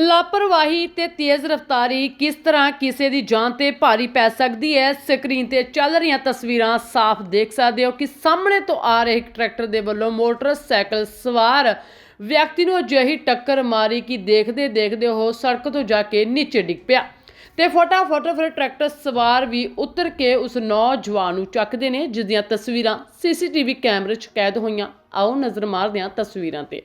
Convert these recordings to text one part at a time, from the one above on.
ਲਾਪਰਵਾਹੀ ਤੇ ਤੇਜ਼ ਰਫ਼ਤਾਰੀ ਕਿਸ ਤਰ੍ਹਾਂ ਕਿਸੇ ਦੀ ਜਾਨ ਤੇ ਭਾਰੀ ਪੈ ਸਕਦੀ ਹੈ? ਸਕਰੀਨ ਤੇ ਚੱਲ ਰਹੀਆਂ ਤਸਵੀਰਾਂ ਸਾਫ਼ ਦੇਖ ਸਕਦੇ ਹੋ ਕਿ ਸਾਹਮਣੇ ਤੋਂ ਆ ਰਹੇ ਇੱਕ ਟਰੈਕਟਰ ਦੇ ਵੱਲੋਂ ਮੋਟਰਸਾਈਕਲ ਸਵਾਰ ਵਿਅਕਤੀ ਨੂੰ ਅਜਿਹੀ ਟੱਕਰ ਮਾਰੀ ਕਿ ਦੇਖਦੇ ਦੇਖਦੇ ਉਹ ਸੜਕ ਤੋਂ ਜਾ ਕੇ ਨੀਚੇ ਡਿੱਗ ਪਿਆ। ਤੇ ਫਟਾਫਟ ਫਿਰ ਟਰੈਕਟਰ ਸਵਾਰ ਵੀ ਉਤਰ ਕੇ ਉਸ ਨੌਜਵਾਨ ਨੂੰ ਚੱਕਦੇ ਨੇ, ਜਿਸ ਦੀਆਂ ਤਸਵੀਰਾਂ ਸੀਸੀਟੀਵੀ ਕੈਮਰੇ 'ਚ ਕੈਦ ਹੋਈਆਂ। ਆਓ ਨਜ਼ਰ ਮਾਰਦੇ ਹਾਂ ਤਸਵੀਰਾਂ ਤੇ।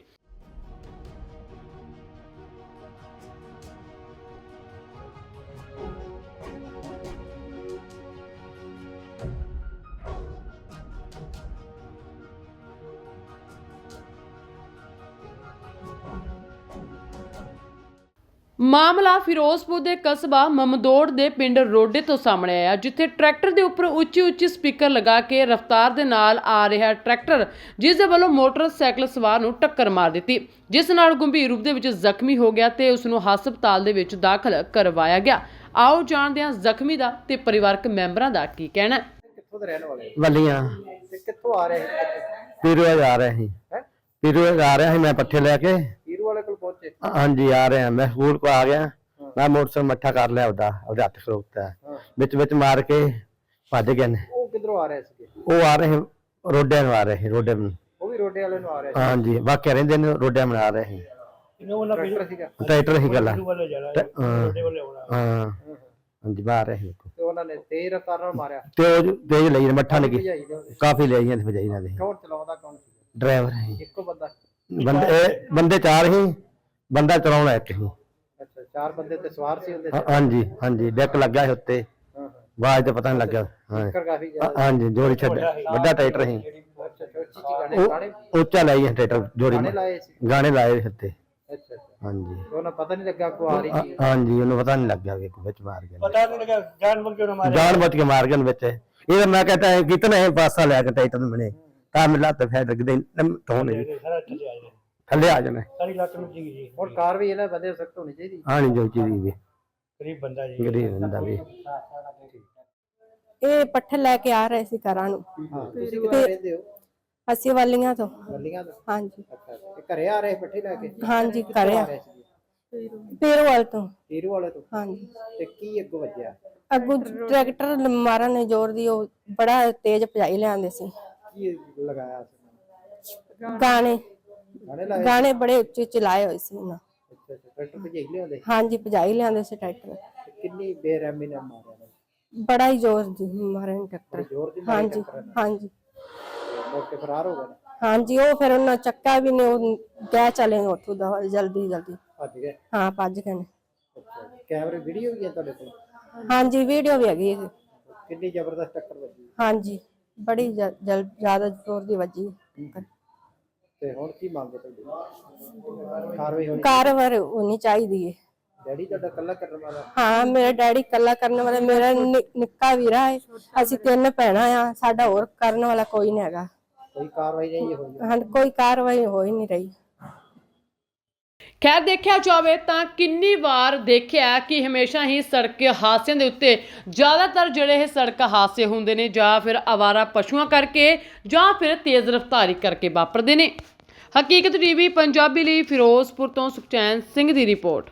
ਮਾਮਲਾ ਫਿਰੋਜ਼ਪੁਰ ਦੇ ਕਸਬਾ ਮਮਦੋੜ ਦੇ ਪਿੰਡ ਰੋਡੇ ਤੋਂ ਸਾਹਮਣੇ ਆਇਆ ਜਿੱਥੇ ਟਰੈਕਟਰ ਦੇ ਉੱਪਰ ਉੱਚੀ ਉੱਚੀ ਸਪੀਕਰ ਲਗਾ ਕੇ ਰਫ਼ਤਾਰ ਦੇ ਨਾਲ ਆ ਰਿਹਾ ਟਰੈਕਟਰ ਜਿਸ ਦੇ ਵੱਲੋਂ ਮੋਟਰਸਾਈਕਲ ਸਵਾਰ ਨੂੰ ਟੱਕਰ ਮਾਰ ਦਿੱਤੀ ਜਿਸ ਨਾਲ ਗੰਭੀਰ ਰੂਪ ਦੇ ਵਿੱਚ ਜ਼ਖਮੀ ਹੋ ਗਿਆ ਤੇ ਉਸ ਨੂੰ ਹਸਪਤਾਲ ਦੇ ਵਿੱਚ ਦਾਖਲ ਕਰਵਾਇਆ ਗਿਆ। ਆਓ ਜਾਣਦੇ ਹਾਂ ਜ਼ਖਮੀ ਦਾ ਤੇ ਪਰਿਵਾਰਕ ਮੈਂਬਰਾਂ ਦਾ ਕੀ ਕਹਿਣਾ ਹੈ। ਕਿੱਥੋਂ ਦੇ ਰਹਿਣ ਵਾਲੇ ਵੱਲੀਆਂ। ਤੇ ਕਿੱਥੋਂ ਆ ਰਹੇ? ਹੈ ਪੀਰੂ ਜਾ ਰਹੇ ਸੀ। ਪੀਰੂ ਜਾ ਰਿਹਾ ਸੀ ਮੈਂ ਪੱਠੇ ਲੈ ਕੇ ਹੀਰੂ ਵਾਲੇ ਕੋਲ ਪਹੁੰਚੇ ਹਾਂਜੀ ਆ ਰਹੇ ਹਾਂ। ਮੈਂ ਸਕੂਲ ਕੋ ਆ ਗਿਆ। ਮੈਂ ਮੋਟਰਸਾਈਕਲ ਮੱਠਾ ਕਰ ਲਿਆ ਉਹਦਾ ਉਹਦੇ ਹੱਥ ਖਲੋਤਾ ਹਾਂ। ਵਿੱਚ ਵਿੱਚ ਮਾਰ ਕੇ ਭੱਜ ਗਏ ਨੇ। ਉਹ ਕਿੱਧਰੋਂ ਆ ਰਹੇ ਸੀਗੇ? ਉਹ ਆ ਰਹੇ ਰੋਡਿਆਂ ਨੂੰ ਆ ਰਹੇ ਸੀ ਰੋਡੇ ਨੂੰ। ਉਹ ਵੀ ਰੋਡੇ ਵਾਲੇ ਨੂੰ ਆ ਰਹੇ ਸੀ। ਹਾਂਜੀ ਬਾਕੀ ਰਹਿੰਦੇ ਨੇ ਰੋਡਿਆਂ ਨੂੰ ਆ ਰਹੇ ਸੀ। ਟਰੈਕਟਰ ਸੀਗਾ। ਟਰੈਕਟਰ ਹੀ। ਗੱਲਾਂ ਹਾਂ। ਹਾਂ ਹਾਂਜੀ ਬਾਹਰ ਰਹੇ। ਤੇ ਉਹਨਾਂ ਨੇ ਤੇਜ਼ ਰਫ਼ਤਾਰ ਨਾਲ ਮਾਰਿਆ। ਤੇ ਉਹ ਜੋ ਤੇਜ਼ ਲਈ ਮੱਠਾ ਲੱਗੀ। ਕਾਫੀ ਲਈ ਜਾਂਦੇ ਭਜਾਈ ਨਾਲ ਦੇ। ਕੌਣ ਚਲਾਉਂਦਾ ਕੌਣ ਸੀ ਡਰਾਈਵਰ ਸੀ ਇੱਕੋ ਬੰਦਾ। ਬੰਦੇ ਬੰਦੇ ਚਾਰ ਸੀ। ਬੰਦਾ ਚਲਾਉਣਾ ਇੱਕ ਅੱਛਾ ਚਾਰ ਬੰਦੇ ਤੇ ਸਵਾਰ ਸੀ ਉਹਦੇ ਹਾਂ- ਹਾਂਜੀ ਹਾਂਜੀ ਡੈਕ ਲੱਗਾ ਸੀ ਉੱਤੇ। ਹਾਂ ਹਾਂ। ਆਵਾਜ਼ ਤੇ ਪਤਾ ਨਹੀਂ ਲੱਗਾ ਹਾਂ। ਕਰ ਕਾਫੀ ਹਾਂ- ਜ਼ਿਆਦਾ ਹਾਂਜੀ ਜੋੜੀ ਛੱਡ। ਵੱਡਾ ਟਰੈਕਟਰ ਸੀ। ਅੱਛਾ ਅੱਛਾ ਉੱਚੀ ਉੱਚੀ ਗਾਣੇ ਉਹ ਗਾਣੇ? ਉੱਚਾ ਲਾਈ ਹੈ ਟਰੈਕਟਰ ਜੋੜੀ ਗਾਣੇ ਨੇ ਲਾਏ ਸੀ? ਗਾਣੇ ਲਾਏ ਸੀ ਉੱਤੇ। ਅੱਛਾ ਅੱਛਾ। ਹਾਂਜੀ। ਉਹਨਾਂ ਪਤਾ ਨਹੀਂ ਲੱਗਾ ਕੋ ਆ ਰਹੀ ਹਾਂ- ਸੀ। ਹਾਂਜੀ ਉਹਨੂੰ ਪਤਾ ਨਹੀਂ ਲੱਗਿਆ ਕਿ ਵਿੱਚ ਮਾਰ ਗਏ ਪਤਾ ਨਹੀਂ ਲੱਗਾ ਜਾਨ ਬੁੱਝ ਕੇ ਉਹਨੇ ਮਾਰਿਆ। ਜਾਨ ਬਚ ਕੇ ਮਾਰ ਗਏ ਉਹਨੂੰ ਵਿੱਚ। ਇਹ ਤਾਂ ਮੈਂ ਕਹਤਾ ਹੈ ਕਿਤਨਾ ਹੈ ਪਾਸਾ ਲਿਆ ਕੇ ਟਰੈਕਟਰ ਨੂੰ ਮਨੇ ਤਾਂ ਮਿਲਾ ਤੇ ਫਿਰ ਲੱਗਦੇ ਤੋਂ ਨਹੀਂ ਆ ਗਿਆ ਥੱਲੇ ਆ ਜਾਣਾ। ਸਾਰੀ ਲੱਤ ਨੂੰ ਜੀ ਜੀ। ਹੁਣ ਕਾਰ ਵੀ ਇਹਨਾਂ ਬੰਦੇ ਸਖਤ ਹੋਣੀ ਚਾਹੀਦੀ। ਹਾਂ ਨਹੀਂ ਜੋ ਚੀਜ਼ ਵੀ। ਗਰੀਬ ਬੰਦਾ ਜੀ। ਗਰੀਬ ਹੁੰਦਾ ਵੀ। ਇਹ ਪੱਠੇ ਲੈ ਕੇ ਆ ਰਹੇ ਸੀ ਘਰਾਂ ਨੂੰ। ਹਾਂ ਤੁਸੀਂ ਕਿੱਥੇ ਰਹਿੰਦੇ ਹੋ? ਅਸੀਂ ਵਾਲੀਆਂ ਤੋਂ। ਬੱਲੀਆਂ ਤੋਂ? ਹਾਂਜੀ। ਅੱਛਾ ਤੇ ਘਰੇ ਆ ਰਹੇ ਪੱਠੇ ਲੈ ਕੇ? ਹਾਂਜੀ ਘਰੇ ਆ। ਰਹੇ ਸੀਗੇ? ਪੇਰੋਵਾਲ ਤੋਂ। ਹੀਰੂ ਵਾਲੇ ਤੋਂ? ਹਾਂਜੀ। ਤੇ ਕੀ ਅੱਗੋਂ ਵੱਜਿਆ? ਅੱਗੋਂ ਟਰੈਕਟਰ ਮਾਰਨ ਨੇ ਜ਼ੋਰ ਦੀ ਉਹ ਬੜਾ ਤੇਜ਼ ਭਜਾਈ ਲਿਆਂਦੇ ਸੀ। ਕੀ ਲਗਾਇਆ ਸੀ ਗਾਣੇ। ਗਾਣੇ ਲਾਏ ਗਾਣੇ ਬੜੇ ਉੱਚੇ ਉੱਚੇ ਲਾਏ ਹੋਏ ਸੀ ਉਹਨਾਂ। ਅੱਛਾ ਅੱਛਾ ਟਰੈਕਟਰ ਭਜਾਈ ਲਿਆਉਂਦੇ? ਹਾਂਜੀ ਭਜਾਈ ਲਿਆਂਦੇ ਸੀ ਟਰੈਕਟਰ। ਤੇ ਕਿੰਨੀ ਬੇਰਹਿਮੀ ਨਾਲ ਮਾਰਿਆ ਨੇ ਬੜਾ ਹੀ ਜ਼ੋਰ ਦੀ ਮਾਰੇ ਨੇ ਟਰੈਕਟਰ। ਜ਼ੋਰ ਦੀ ਮਾਰੀ ਹਾਂਜੀ ਟੱਕਰ ਨੇ। ਹਾਂਜੀ। ਤੇ ਮੁੜ ਕੇ ਫਰਾਰ ਹੋ ਗਏ ਨੇ। ਹਾਂਜੀ ਉਹ ਫਿਰ ਉਹਨਾਂ ਚੱਕਾ ਵੀ ਨੇ ਉਹ ਗਏ ਚਲੇ ਨੇ ਉੱਥੋਂ ਦਾ ਜਲਦੀ ਜਲਦੀ। ਭੱਜ ਗਏ? ਹਾਂ ਭੱਜ ਗਏ ਨੇ। ਅੱਛਾ ਕੈਮਰੇ ਵੀਡੀਓ ਵੀ ਹੈ ਤੁਹਾਡੇ ਕੋਲ? ਹਾਂਜੀ ਵੀਡੀਓ ਵੀ ਹੈਗੀ ਹੈ। ਕਿੰਨੀ ਜ਼ਬਰਦਸਤ ਟੱਕਰ ਵੱਜੀ? ਹਾਂਜੀ ਬੜੀ ਜ- ਜ਼ਿਆਦਾ ਜ਼ੋਰ ਦੀ ਵੱਜੀ। ਤੇ ਹੁਣ ਕੀ ਮੰਗਦੇ ਤੁਹਾਡੀ? ਕਾਰਵਾਈ ਹੋਣੀ ਕਾਰਵਾਈ ਹੋਣੀ ਚਾਹੀਦੀ ਹੈ। ਡੈਡੀ ਤੁਹਾਡਾ ਕੱਲਾ ਕਰਨ ਵਾਲਾ? ਹਾਂ ਮੇਰਾ ਡੈਡੀ ਇਕੱਲਾ ਕਰਨ ਵਾਲਾ ਮੇਰਾ ਨਿੱਕਾ ਵੀਰਾ ਹੈ। ਅਸੀਂ ਤਿੰਨ ਭੈਣਾਂ ਆ ਸਾਡਾ ਹੋਰ ਕਰਨ ਵਾਲਾ ਕੋਈ ਨਹੀਂ ਹੈਗਾ। ਕੋਈ ਕਾਰਵਾਈ ਨਹੀਂ ਹੋਈ। ਹਾਂ ਕੋਈ ਕਾਰਵਾਈ ਹੋ ਹੀ ਨਹੀਂ ਰਹੀ। ਖੈਰ ਦੇਖਿਆ ਜਾਵੇ ਤਾਂ ਕਿੰਨੀ ਵਾਰ ਦੇਖਿਆ ਕਿ ਹਮੇਸ਼ਾ ਹੀ ਸੜਕ ਹਾਦਸਿਆਂ ਦੇ ਉੱਤੇ ਜ਼ਿਆਦਾਤਰ ਜਿਹੜੇ ਇਹ ਸੜਕ ਹਾਦਸੇ ਹੁੰਦੇ ਨੇ ਜਾਂ ਫਿਰ ਆਵਾਰਾ ਪਸ਼ੂਆਂ ਕਰਕੇ ਜਾਂ ਫਿਰ ਤੇਜ਼ ਰਫ਼ਤਾਰੀ ਕਰਕੇ ਵਾਪਰਦੇ ਨੇ। ਹਕੀਕਤ ਟੀਵੀ ਪੰਜਾਬੀ ਲਈ ਫਿਰੋਜ਼ਪੁਰ ਤੋਂ ਸੁਖਚੈਨ ਸਿੰਘ ਦੀ ਰਿਪੋਰਟ।